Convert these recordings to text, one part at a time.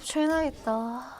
캡처해놔야겠다.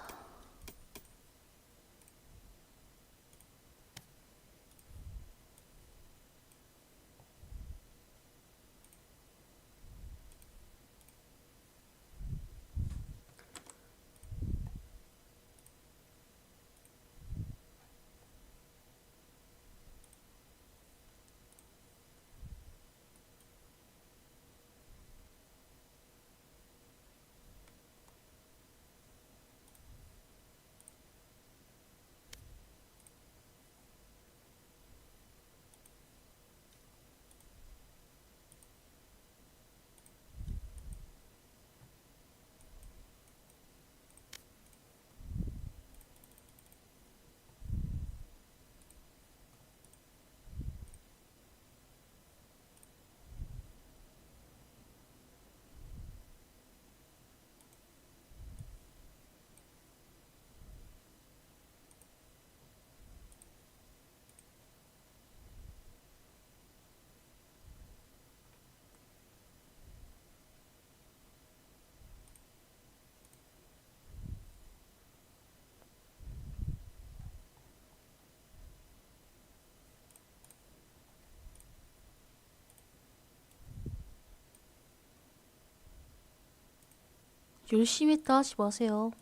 열심히 하지 마세요.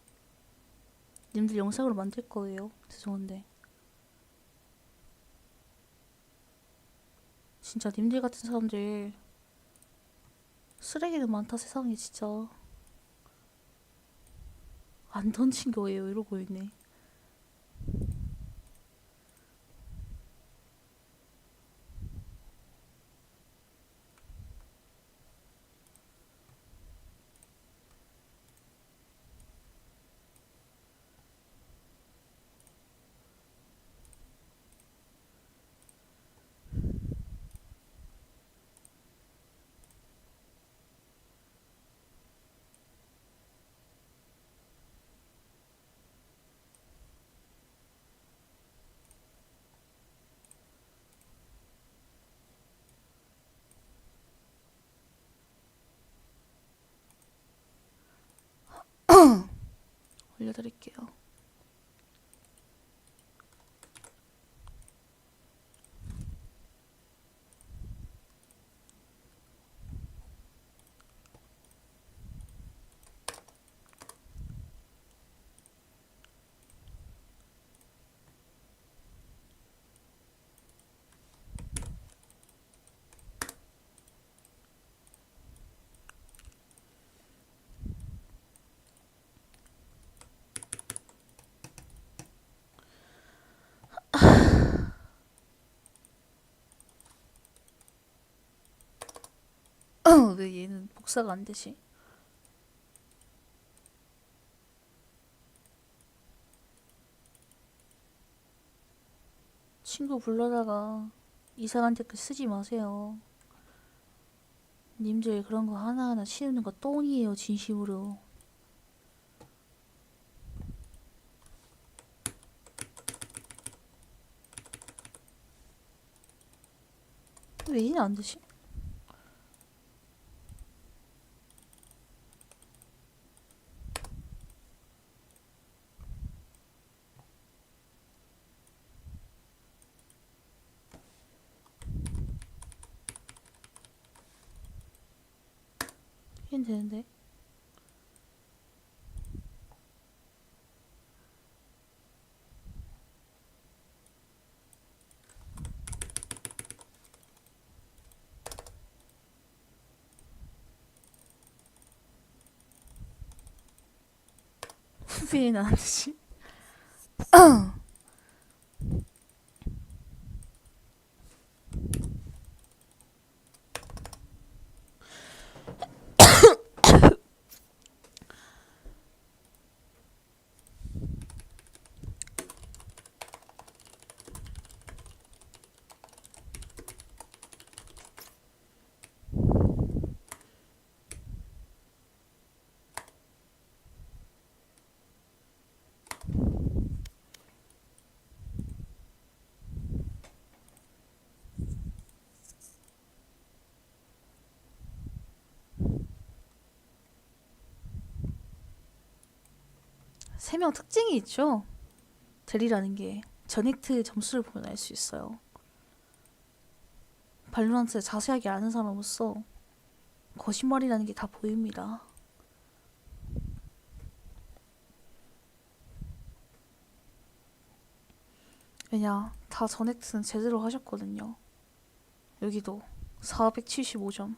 님들 영상으로 만들 거예요. 죄송한데. 진짜 님들 같은 사람들 쓰레기는 많다 세상에 진짜. 안 던진 거예요 이러고 있네. 올려드릴게요. 왜 얘는 복사가 안 되지? 친구 불러다가 이상한 댓글 쓰지 마세요. 님들 그런 거 하나하나 치우는 거 똥이에요, 진심으로. 왜 이래 안 되지? 이건 되는데. 안 되지? 세 명 특징이 있죠. 델이라는 게 전액트 점수를 보면 알 수 있어요. 발로란트 자세하게 아는 사람으로서 거짓말이라는 게 다 보입니다. 왜냐, 다 전액트는 제대로 하셨거든요. 여기도 475점.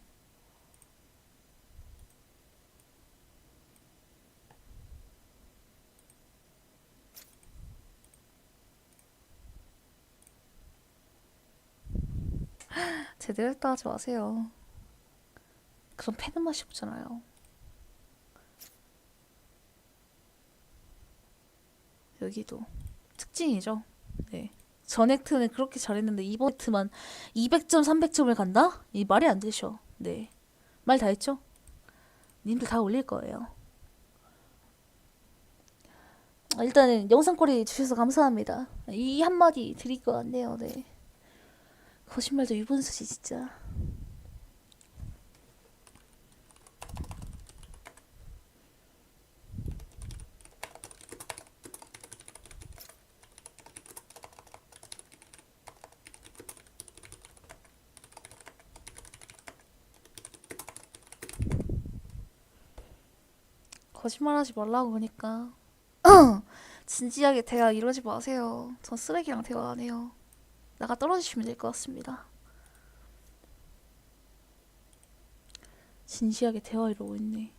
제대로 했다 하지 마세요. 그럼 패는 맛이 없잖아요. 여기도 특징이죠. 네. 전 액트는 그렇게 잘했는데 이번 액트만 200점, 300점을 간다? 이 말이 안 되셔. 네. 말 다 했죠? 님들 다 올릴 거예요. 아, 일단은 영상거리 주셔서 감사합니다. 이 한마디 드릴 것 같네요. 네. 거짓말도 유분수지 진짜. 거짓말하지 말라고 그러니까. 진지하게 대화 이러지 마세요. 전 쓰레기랑 대화 안 해요. 나가 떨어지시면 될 것 같습니다. 진지하게 대화 이러고 있네.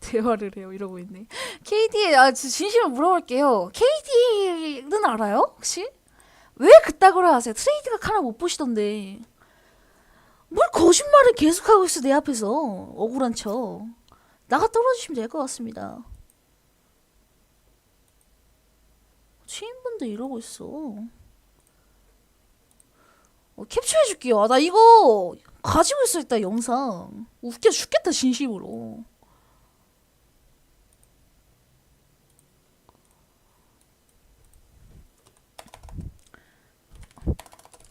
대화를 해요 이러고 있네. KD 아저 진심으로 물어볼게요. KD는 알아요 혹시? 왜 그따구로 하세요? 트레이드가 하나 못 보시던데. 뭘 거짓말을 계속하고 있어 내 앞에서 억울한 척. 나가 떨어지시면 될 것 같습니다. 취인분들 이러고 있어. 어, 캡처해 줄게요. 아, 나 이거 가지고 있어 있다 영상. 웃겨 죽겠다 진심으로.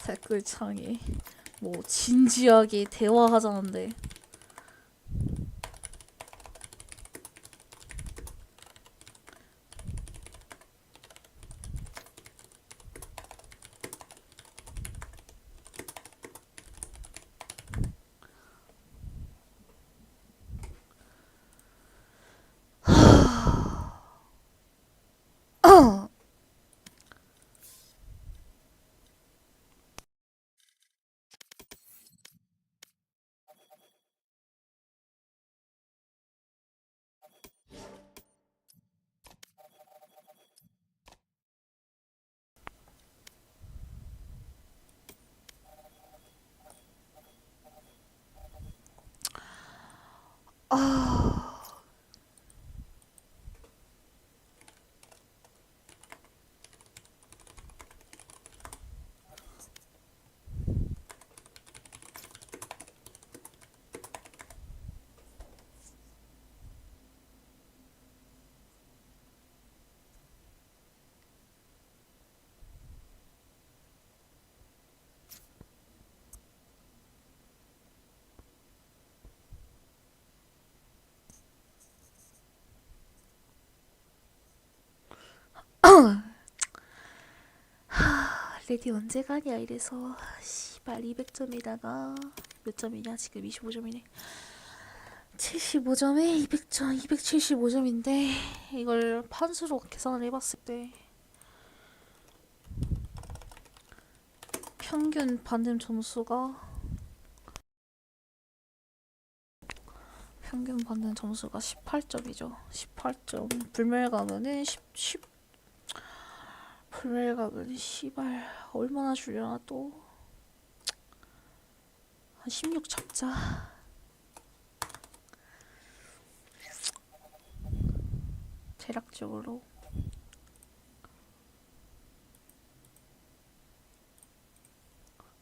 댓글창에 뭐 진지하게 대화하자는데 Oh. 레디 언제 가냐 이래서 씨발 200점에다가 몇 점이냐? 지금 25점이네. 75점에 200점 275점인데 이걸 판수로 계산을 해봤을 때 평균 받는 점수가 평균 받는 점수가 18점이죠. 18점 불멸 가면은 10, 10 불멸각은 씨발 얼마나 주려나 또. 한 16 잡자. 대략적으로.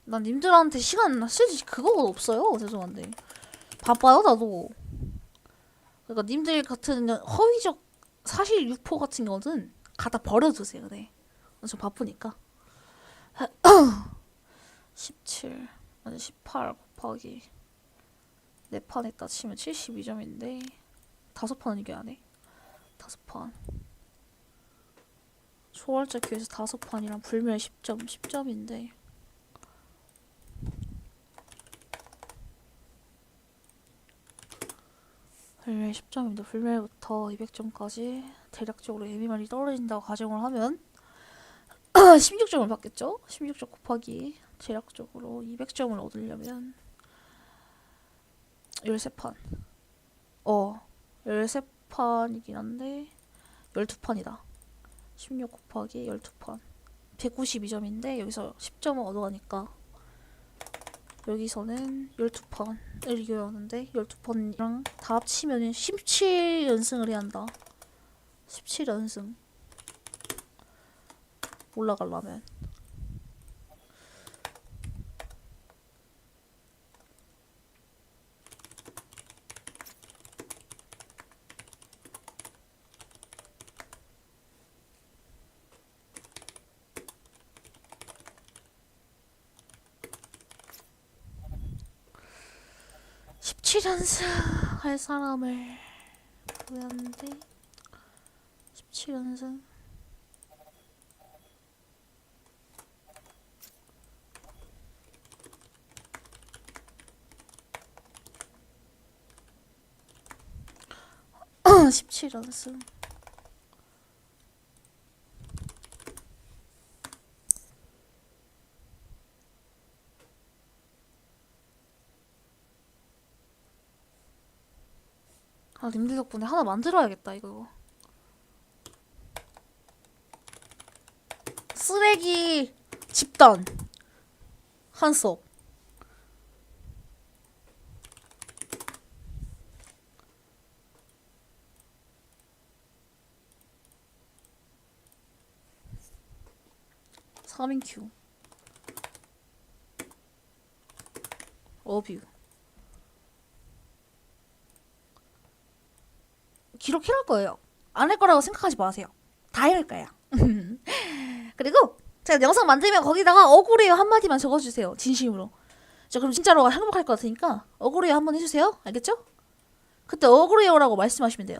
난 님들한테 시간 쓸 그거가 없어요. 죄송한데. 바빠요 나도. 그러니까 님들 같은 허위적 사실 유포 같은 거는 갖다 버려두세요 네. 저 바쁘니까 17 아니 18 곱하기 네판 했다 치면 72점인데 다섯 판은 이겨야 돼. 다섯 판. 초월자 기회에서 다섯 판이랑 불멸 10점, 10점인데. 불멸 10점인데 불멸부터 200점까지 대략적으로 에미말이 떨어진다고 가정을 하면 16점을 받겠죠? 16점 곱하기 대략적으로 200점을 얻으려면 13판. 어 13판이긴 한데 12판이다. 16 곱하기 12판. 192점인데 여기서 10점을 얻어가니까 여기서는 12판을 이겨야 하는데 12판이랑 다 합치면 17연승을 해야 한다. 17연승 올라가려면. 연승할 사람을 구했는데 십칠 연승 십칠 연승 아, 님들 덕분에 하나 만들어야겠다, 이거. 쓰레기 집단. 한섭. 삼인 큐. 어뷰. 기록해놓을 거예요. 안 할 거라고 생각하지 마세요. 다 해놓을 거예요. 그리고 제가 영상 만들면 거기다가 억울해요 한마디만 적어주세요. 진심으로. 저 그럼 진짜로 행복할 것 같으니까 억울해요 한번 해주세요. 알겠죠? 그때 억울해요라고 말씀하시면 돼요.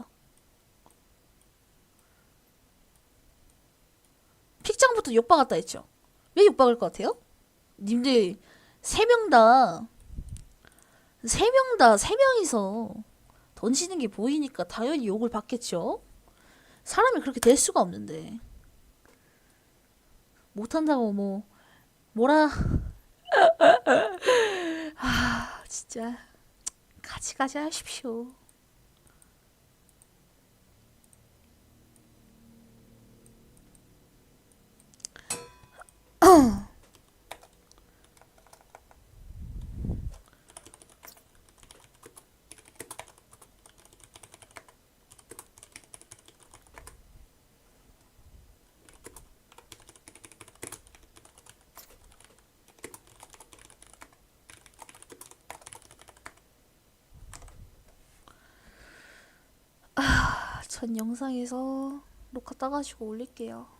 픽장부터 욕박았다 했죠. 왜 욕박을 것 같아요? 님들 세 명 다 세 명 다 세 명이서 던지는 게 보이니까 당연히 욕을 받겠죠. 사람이 그렇게 될 수가 없는데 못한다고 뭐 뭐라 아 진짜 가지가지 하십시오. 전 영상에서 녹화 따가지고 올릴게요.